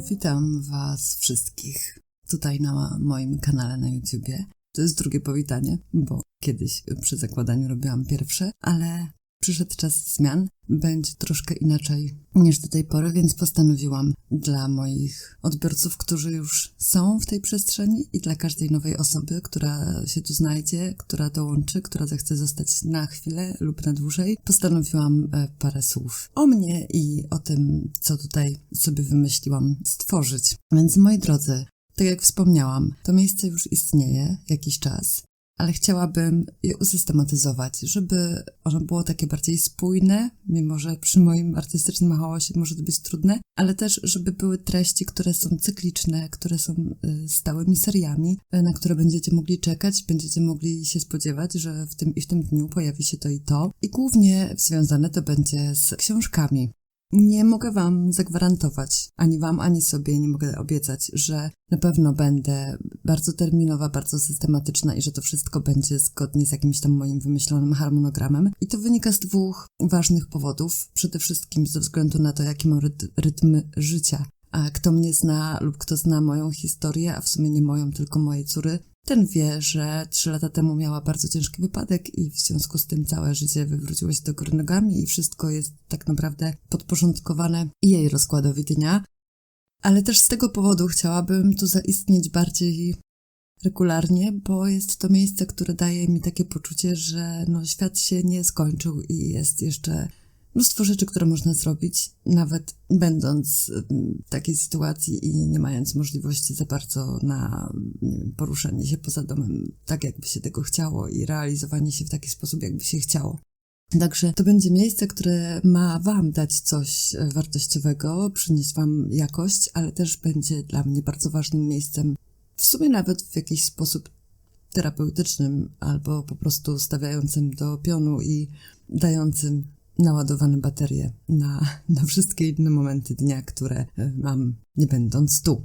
Witam Was wszystkich tutaj na moim kanale na YouTubie. To jest drugie powitanie, bo kiedyś przy zakładaniu robiłam pierwsze, ale przyszedł czas zmian. Będzie troszkę inaczej niż do tej pory, więc postanowiłam dla moich odbiorców, którzy już są w tej przestrzeni i dla każdej nowej osoby, która się tu znajdzie, która dołączy, która zechce zostać na chwilę lub na dłużej, postanowiłam e, parę słów o mnie i o tym, co tutaj sobie wymyśliłam stworzyć. Więc moi drodzy, tak jak wspomniałam, to miejsce już istnieje jakiś czas ale chciałabym je usystematyzować, żeby ono było takie bardziej spójne, mimo że przy moim artystycznym chaosie może to być trudne, ale też, żeby były treści, które są cykliczne, które są y, stałymi seriami, y, na które będziecie mogli czekać, będziecie mogli się spodziewać, że w tym i w tym dniu pojawi się to i to. I głównie związane to będzie z książkami. Nie mogę Wam zagwarantować, ani Wam, ani sobie nie mogę obiecać, że na pewno będę bardzo terminowa, bardzo systematyczna i że to wszystko będzie zgodnie z jakimś tam moim wymyślonym harmonogramem. I to wynika z dwóch ważnych powodów. Przede wszystkim ze względu na to, jaki mam rytm życia. A kto mnie zna lub kto zna moją historię, a w sumie nie moją, tylko mojej córy, ten wie, że trzy lata temu miała bardzo ciężki wypadek i w związku z tym całe życie wywróciło się do góry nogami i wszystko jest tak naprawdę podporządkowane jej rozkładowi dnia. Ale też z tego powodu chciałabym tu zaistnieć bardziej regularnie, bo jest to miejsce, które daje mi takie poczucie, że no, świat się nie skończył i jest jeszcze mnóstwo rzeczy, które można zrobić, nawet będąc w takiej sytuacji i nie mając możliwości za bardzo na wiem, poruszanie się poza domem tak, jakby się tego chciało i realizowanie się w taki sposób, jakby się chciało. Także to będzie miejsce, które ma Wam dać coś wartościowego, przynieść Wam jakość, ale też będzie dla mnie bardzo ważnym miejscem, w sumie nawet w jakiś sposób terapeutycznym albo po prostu stawiającym do pionu i dającym naładowane baterie na, na wszystkie inne momenty dnia, które e, mam, nie będąc tu.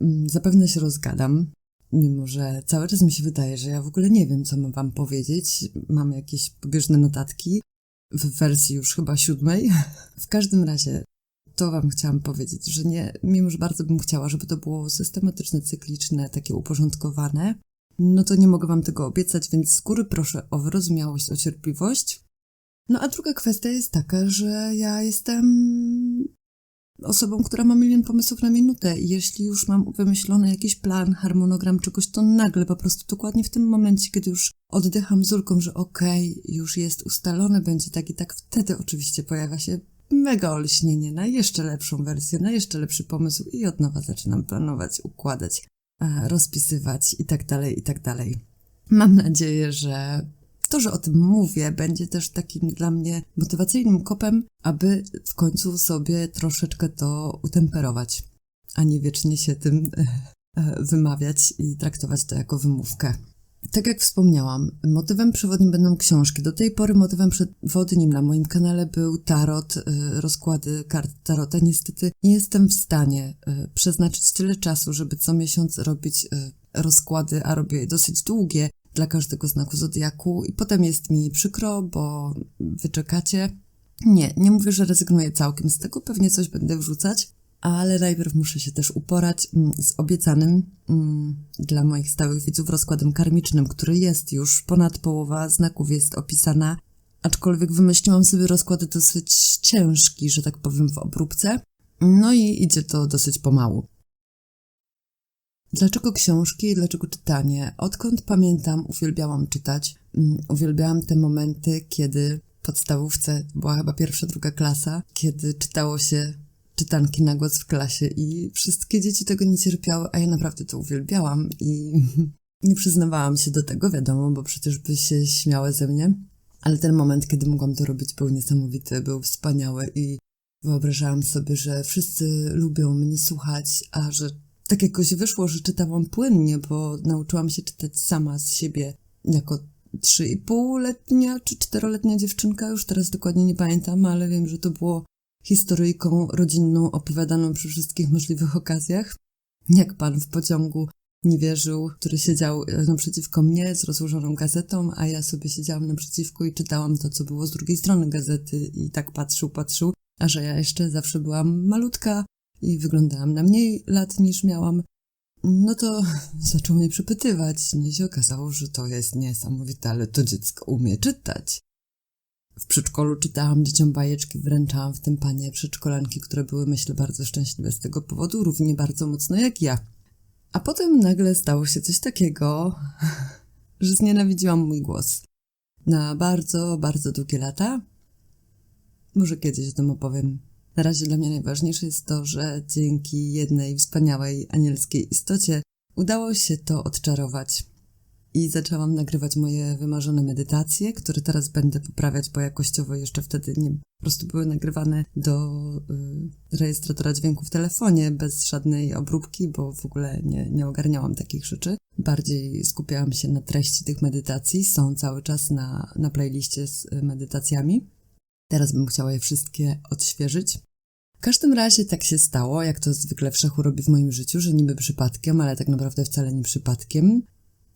Mm, zapewne się rozgadam, mimo że cały czas mi się wydaje, że ja w ogóle nie wiem, co mam Wam powiedzieć. Mam jakieś pobieżne notatki w wersji już chyba siódmej. W każdym razie to Wam chciałam powiedzieć, że nie, mimo że bardzo bym chciała, żeby to było systematyczne, cykliczne, takie uporządkowane, no to nie mogę Wam tego obiecać, więc z góry proszę o wyrozumiałość, o cierpliwość. No a druga kwestia jest taka, że ja jestem osobą, która ma milion pomysłów na minutę i jeśli już mam wymyślony jakiś plan, harmonogram czegoś, to nagle po prostu dokładnie w tym momencie, kiedy już oddycham z ulgą, że okej, okay, już jest ustalone, będzie tak i tak, wtedy oczywiście pojawia się mega olśnienie na jeszcze lepszą wersję, na jeszcze lepszy pomysł i od nowa zaczynam planować, układać, rozpisywać i tak dalej, i tak dalej. Mam nadzieję, że to, że o tym mówię, będzie też takim dla mnie motywacyjnym kopem, aby w końcu sobie troszeczkę to utemperować, a nie wiecznie się tym e, wymawiać i traktować to jako wymówkę. Tak jak wspomniałam, motywem przewodnim będą książki. Do tej pory motywem przewodnim na moim kanale był tarot, e, rozkłady kart tarota. Niestety nie jestem w stanie e, przeznaczyć tyle czasu, żeby co miesiąc robić rozkłady, a robię je dosyć długie dla każdego znaku zodiaku i potem jest mi przykro, bo wyczekacie. Nie, nie mówię, że rezygnuję całkiem z tego, pewnie coś będę wrzucać, ale najpierw muszę się też uporać mm, z obiecanym mm, dla moich stałych widzów rozkładem karmicznym, który jest już, ponad połowa znaków jest opisana, aczkolwiek wymyśliłam sobie rozkłady dosyć ciężki, że tak powiem, w obróbce. No i idzie to dosyć pomału. Dlaczego książki, dlaczego czytanie? Odkąd pamiętam, uwielbiałam czytać. Mm, uwielbiałam te momenty, kiedy w podstawówce, była chyba pierwsza, druga klasa, kiedy czytało się czytanki na głos w klasie i wszystkie dzieci tego nie cierpiały, a ja naprawdę to uwielbiałam i nie przyznawałam się do tego, wiadomo, bo przecież by się śmiały ze mnie. Ale ten moment, kiedy mogłam to robić, był niesamowity, był wspaniały i wyobrażałam sobie, że wszyscy lubią mnie słuchać, a że tak jakoś wyszło, że czytałam płynnie, bo nauczyłam się czytać sama z siebie jako trzy i półletnia czy czteroletnia dziewczynka, już teraz dokładnie nie pamiętam, ale wiem, że to było historyjką rodzinną opowiadaną przy wszystkich możliwych okazjach. Jak pan w pociągu nie wierzył, który siedział e, naprzeciwko mnie z rozłożoną gazetą, a ja sobie siedziałam naprzeciwko i czytałam to, co było z drugiej strony gazety i tak patrzył, patrzył, a że ja jeszcze zawsze byłam malutka, i wyglądałam na mniej lat niż miałam, no to zaczął mnie przepytywać. No i się okazało, że to jest niesamowite, ale to dziecko umie czytać. W przedszkolu czytałam dzieciom bajeczki, wręczałam w tym panie przedszkolanki, które były, myślę, bardzo szczęśliwe z tego powodu, równie bardzo mocno jak ja. A potem nagle stało się coś takiego, że znienawidziłam mój głos. Na bardzo, bardzo długie lata. Może kiedyś o tym opowiem. Na razie dla mnie najważniejsze jest to, że dzięki jednej wspaniałej anielskiej istocie udało się to odczarować. I zaczęłam nagrywać moje wymarzone medytacje, które teraz będę poprawiać, bo jakościowo jeszcze wtedy nie po prostu były nagrywane do y, rejestratora dźwięku w telefonie bez żadnej obróbki, bo w ogóle nie, nie ogarniałam takich rzeczy. Bardziej skupiałam się na treści tych medytacji. Są cały czas na, na playliście z medytacjami. Teraz bym chciała je wszystkie odświeżyć. W każdym razie tak się stało, jak to zwykle wszechu robi w moim życiu, że niby przypadkiem, ale tak naprawdę wcale nie przypadkiem.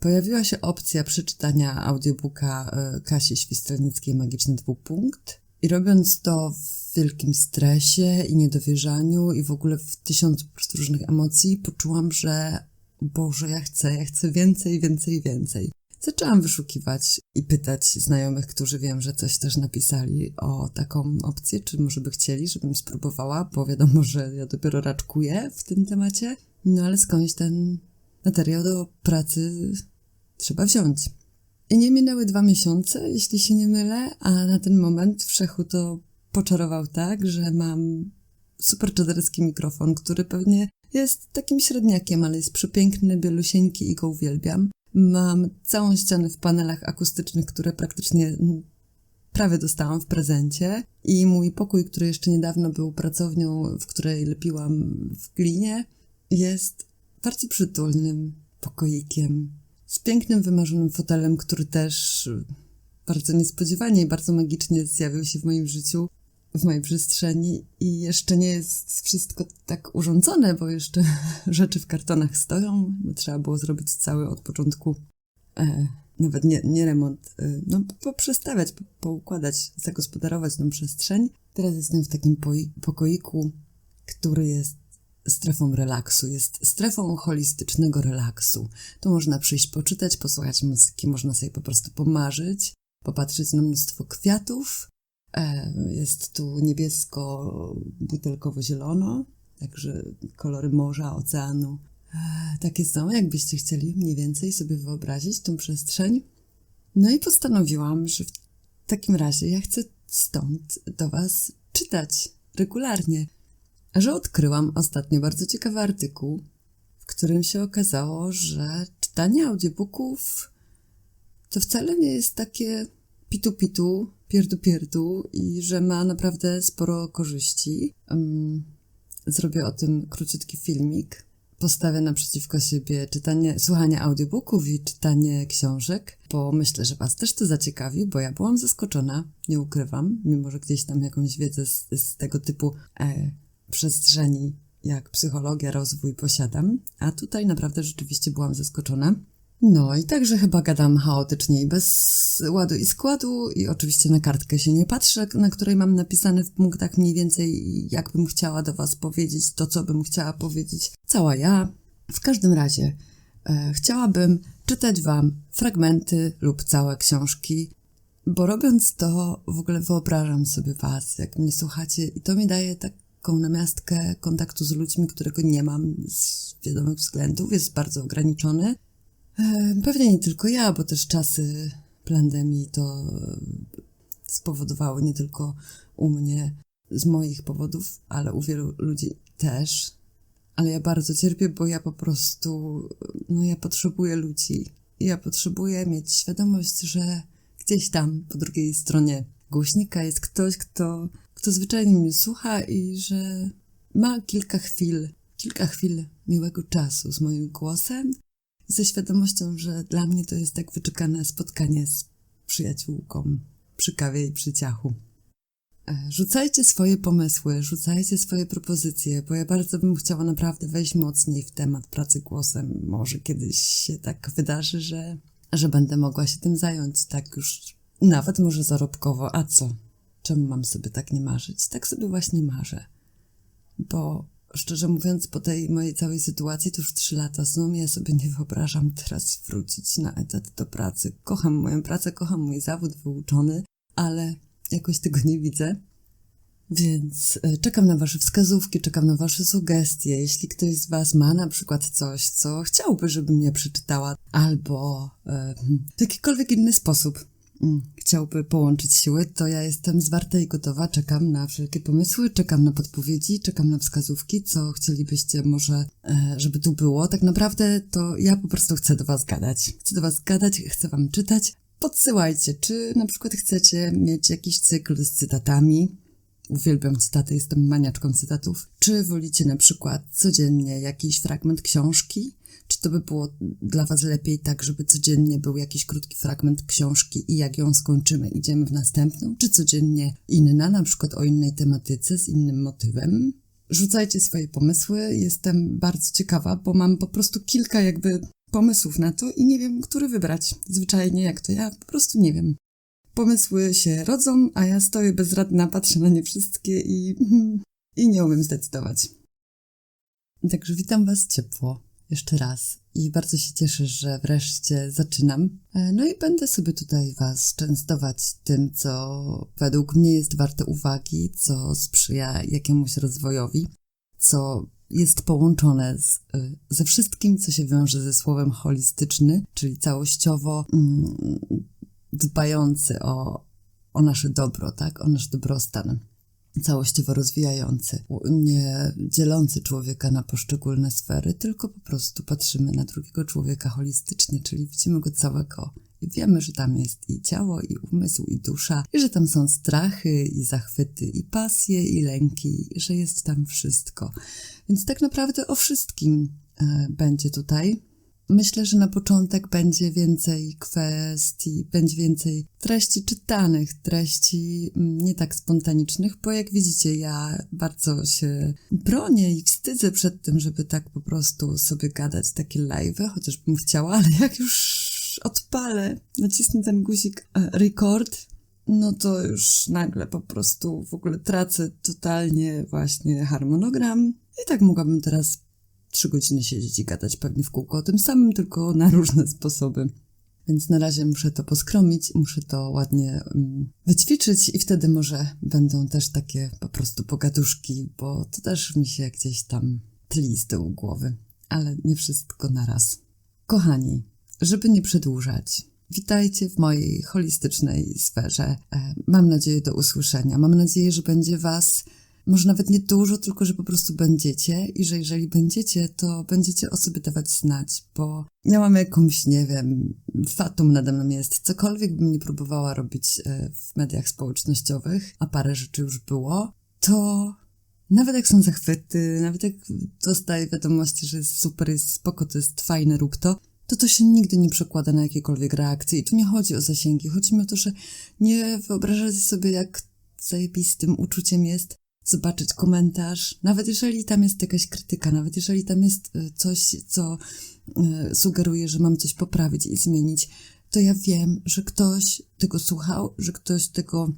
Pojawiła się opcja przeczytania audiobooka e, Kasi Świstelnickiej Magiczny Dwupunkt i robiąc to w wielkim stresie i niedowierzaniu i w ogóle w tysiącu różnych emocji, poczułam, że Boże, ja chcę, ja chcę więcej, więcej, więcej. Zaczęłam wyszukiwać i pytać znajomych, którzy wiem, że coś też napisali o taką opcję, czy może by chcieli, żebym spróbowała, bo wiadomo, że ja dopiero raczkuję w tym temacie. No ale skądś ten materiał do pracy trzeba wziąć. I nie minęły dwa miesiące, jeśli się nie mylę, a na ten moment wszechu to poczarował tak, że mam super czaderski mikrofon, który pewnie jest takim średniakiem, ale jest przepiękny, bielusieńki i go uwielbiam. Mam całą ścianę w panelach akustycznych, które praktycznie mm, prawie dostałam w prezencie. I mój pokój, który jeszcze niedawno był pracownią, w której lepiłam w glinie, jest bardzo przytulnym pokoikiem z pięknym, wymarzonym fotelem, który też bardzo niespodziewanie i bardzo magicznie zjawił się w moim życiu, w mojej przestrzeni i jeszcze nie jest wszystko tak urządzone, bo jeszcze rzeczy w kartonach stoją, trzeba było zrobić cały od początku, e, nawet nie, nie remont, e, no poprzestawiać, po, poukładać, zagospodarować tą przestrzeń. Teraz jestem w takim pokoiku, który jest strefą relaksu, jest strefą holistycznego relaksu. Tu można przyjść poczytać, posłuchać muzyki, można sobie po prostu pomarzyć, popatrzeć na mnóstwo kwiatów. Jest tu niebiesko-butelkowo-zielono, także kolory morza, oceanu. E, takie są, jakbyście chcieli mniej więcej sobie wyobrazić tą przestrzeń. No i postanowiłam, że w takim razie ja chcę stąd do Was czytać regularnie że odkryłam ostatnio bardzo ciekawy artykuł, w którym się okazało, że czytanie audiobooków to wcale nie jest takie pitu-pitu, pierdu-pierdu i że ma naprawdę sporo korzyści. Zrobię o tym króciutki filmik. Postawię naprzeciwko siebie czytanie, słuchanie audiobooków i czytanie książek, bo myślę, że Was też to zaciekawi, bo ja byłam zaskoczona, nie ukrywam, mimo że gdzieś tam jakąś wiedzę z, z tego typu e, przestrzeni jak psychologia, rozwój posiadam, a tutaj naprawdę rzeczywiście byłam zaskoczona. No i także chyba gadam chaotycznie i bez ładu i składu i oczywiście na kartkę się nie patrzę, na której mam napisane w punktach mniej więcej jak bym chciała do Was powiedzieć, to co bym chciała powiedzieć. Cała ja. W każdym razie e, chciałabym czytać Wam fragmenty lub całe książki, bo robiąc to w ogóle wyobrażam sobie Was, jak mnie słuchacie i to mi daje tak taką namiastkę kontaktu z ludźmi, którego nie mam z wiadomych względów, jest bardzo ograniczony. E, pewnie nie tylko ja, bo też czasy pandemii to spowodowały nie tylko u mnie z moich powodów, ale u wielu ludzi też. Ale ja bardzo cierpię, bo ja po prostu, no ja potrzebuję ludzi. Ja potrzebuję mieć świadomość, że gdzieś tam po drugiej stronie głośnika jest ktoś, kto kto zwyczajnie mnie słucha i że ma kilka chwil, kilka chwil miłego czasu z moim głosem ze świadomością, że dla mnie to jest tak wyczekane spotkanie z przyjaciółką przy kawie i przy ciachu. E, rzucajcie swoje pomysły, rzucajcie swoje propozycje, bo ja bardzo bym chciała naprawdę wejść mocniej w temat pracy głosem. Może kiedyś się tak wydarzy, że, że będę mogła się tym zająć, tak już nawet może zarobkowo. A co? Czemu mam sobie tak nie marzyć? Tak sobie właśnie marzę. Bo szczerze mówiąc, po tej mojej całej sytuacji, to już trzy lata są, ja sobie nie wyobrażam teraz wrócić na etat do pracy. Kocham moją pracę, kocham mój zawód wyuczony, ale jakoś tego nie widzę. Więc e, czekam na Wasze wskazówki, czekam na Wasze sugestie. Jeśli ktoś z Was ma na przykład coś, co chciałby, żebym ja przeczytała, albo e, w jakikolwiek inny sposób chciałby połączyć siły, to ja jestem zwarta i gotowa. Czekam na wszelkie pomysły, czekam na podpowiedzi, czekam na wskazówki, co chcielibyście może, e, żeby tu było. Tak naprawdę to ja po prostu chcę do Was gadać. Chcę do Was gadać, chcę Wam czytać. Podsyłajcie, czy na przykład chcecie mieć jakiś cykl z cytatami, Uwielbiam cytaty, jestem maniaczką cytatów. Czy wolicie na przykład codziennie jakiś fragment książki? Czy to by było dla Was lepiej tak, żeby codziennie był jakiś krótki fragment książki i jak ją skończymy, idziemy w następną? Czy codziennie inna, na przykład o innej tematyce, z innym motywem? Rzucajcie swoje pomysły, jestem bardzo ciekawa, bo mam po prostu kilka jakby pomysłów na to i nie wiem, który wybrać. Zwyczajnie jak to ja, po prostu nie wiem. Pomysły się rodzą, a ja stoję bezradna, patrzę na nie wszystkie i, i nie umiem zdecydować. Także witam Was ciepło jeszcze raz i bardzo się cieszę, że wreszcie zaczynam. E, no i będę sobie tutaj Was częstować tym, co według mnie jest warte uwagi, co sprzyja jakiemuś rozwojowi, co jest połączone z, e, ze wszystkim, co się wiąże ze słowem holistyczny, czyli całościowo mm, dbający o, o nasze dobro, tak? O nasz dobrostan całościowo rozwijający, nie dzielący człowieka na poszczególne sfery, tylko po prostu patrzymy na drugiego człowieka holistycznie, czyli widzimy go całego i wiemy, że tam jest i ciało, i umysł, i dusza, i że tam są strachy, i zachwyty, i pasje, i lęki, i że jest tam wszystko. Więc tak naprawdę o wszystkim e, będzie tutaj Myślę, że na początek będzie więcej kwestii, będzie więcej treści czytanych, treści mm, nie tak spontanicznych, bo jak widzicie, ja bardzo się bronię i wstydzę przed tym, żeby tak po prostu sobie gadać takie live, chociażbym chciała, ale jak już odpalę, nacisnę ten guzik e, record, no to już nagle po prostu w ogóle tracę totalnie właśnie harmonogram. I tak mogłabym teraz trzy godziny siedzieć i gadać pewnie w kółko o tym samym, tylko na różne sposoby. Więc na razie muszę to poskromić, muszę to ładnie um, wyćwiczyć i wtedy może będą też takie po prostu pogaduszki, bo to też mi się gdzieś tam tli z tyłu głowy. Ale nie wszystko naraz. Kochani, żeby nie przedłużać, witajcie w mojej holistycznej sferze. E, mam nadzieję do usłyszenia. Mam nadzieję, że będzie Was może nawet nie dużo, tylko że po prostu będziecie i że jeżeli będziecie, to będziecie o sobie dawać znać, bo miałam jakąś, nie wiem, fatum nade mną jest, cokolwiek bym nie próbowała robić e, w mediach społecznościowych, a parę rzeczy już było, to nawet jak są zachwyty, nawet jak dostaję wiadomości, że jest super, jest spoko, to jest fajne, rób to, to to się nigdy nie przekłada na jakiekolwiek reakcje. I tu nie chodzi o zasięgi, chodzi mi o to, że nie wyobrażacie sobie, jak zajebistym uczuciem jest zobaczyć komentarz, nawet jeżeli tam jest jakaś krytyka, nawet jeżeli tam jest e, coś, co e, sugeruje, że mam coś poprawić i zmienić, to ja wiem, że ktoś tego słuchał, że ktoś tego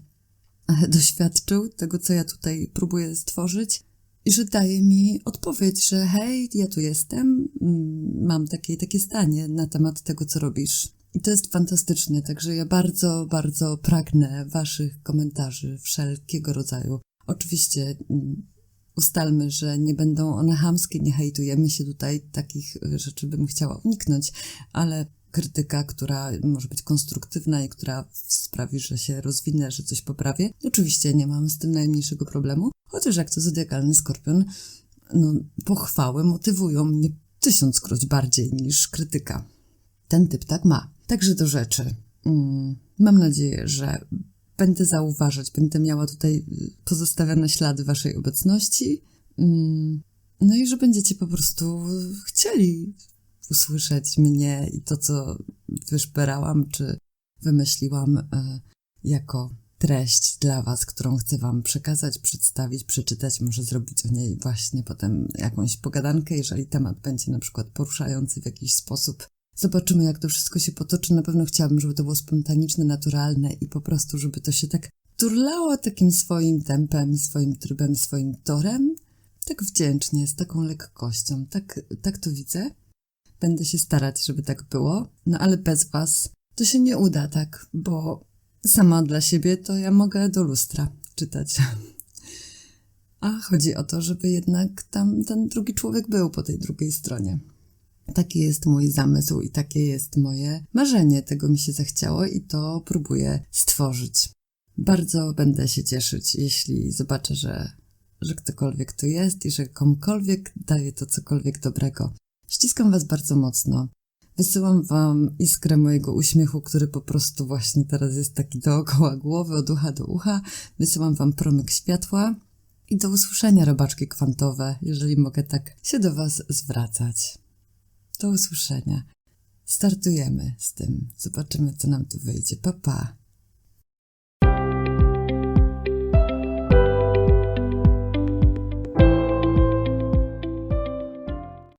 e, doświadczył, tego, co ja tutaj próbuję stworzyć i że daje mi odpowiedź, że hej, ja tu jestem, mm, mam takie takie zdanie na temat tego, co robisz. I to jest fantastyczne, także ja bardzo, bardzo pragnę Waszych komentarzy wszelkiego rodzaju. Oczywiście mm, ustalmy, że nie będą one hamskie, nie hejtujemy się tutaj, takich y, rzeczy bym chciała uniknąć, ale krytyka, która może być konstruktywna i która sprawi, że się rozwinę, że coś poprawię. Oczywiście nie mam z tym najmniejszego problemu, chociaż jak to zodiakalny skorpion, no, pochwały motywują mnie tysiąckroć bardziej niż krytyka. Ten typ tak ma. Także do rzeczy. Mm, mam nadzieję, że będę zauważać, będę miała tutaj pozostawione ślady waszej obecności. Mm, no i że będziecie po prostu chcieli usłyszeć mnie i to, co wyszperałam, czy wymyśliłam e, jako treść dla Was, którą chcę Wam przekazać, przedstawić, przeczytać, może zrobić o niej właśnie potem jakąś pogadankę, jeżeli temat będzie na przykład poruszający w jakiś sposób Zobaczymy, jak to wszystko się potoczy. Na pewno chciałabym, żeby to było spontaniczne, naturalne i po prostu, żeby to się tak turlało takim swoim tempem, swoim trybem, swoim torem. tak wdzięcznie, z taką lekkością. Tak, tak to widzę. Będę się starać, żeby tak było, no ale bez was to się nie uda tak, bo sama dla siebie to ja mogę do lustra czytać. A chodzi o to, żeby jednak tam ten drugi człowiek był po tej drugiej stronie. Taki jest mój zamysł i takie jest moje marzenie. Tego mi się zachciało i to próbuję stworzyć. Bardzo będę się cieszyć, jeśli zobaczę, że, że ktokolwiek tu jest i że komukolwiek daje to cokolwiek dobrego. Ściskam Was bardzo mocno. Wysyłam Wam iskrę mojego uśmiechu, który po prostu właśnie teraz jest taki dookoła głowy, od ucha do ucha. Wysyłam Wam promyk światła i do usłyszenia, robaczki kwantowe, jeżeli mogę tak się do Was zwracać. Do usłyszenia. Startujemy z tym. Zobaczymy, co nam tu wyjdzie. Pa, pa.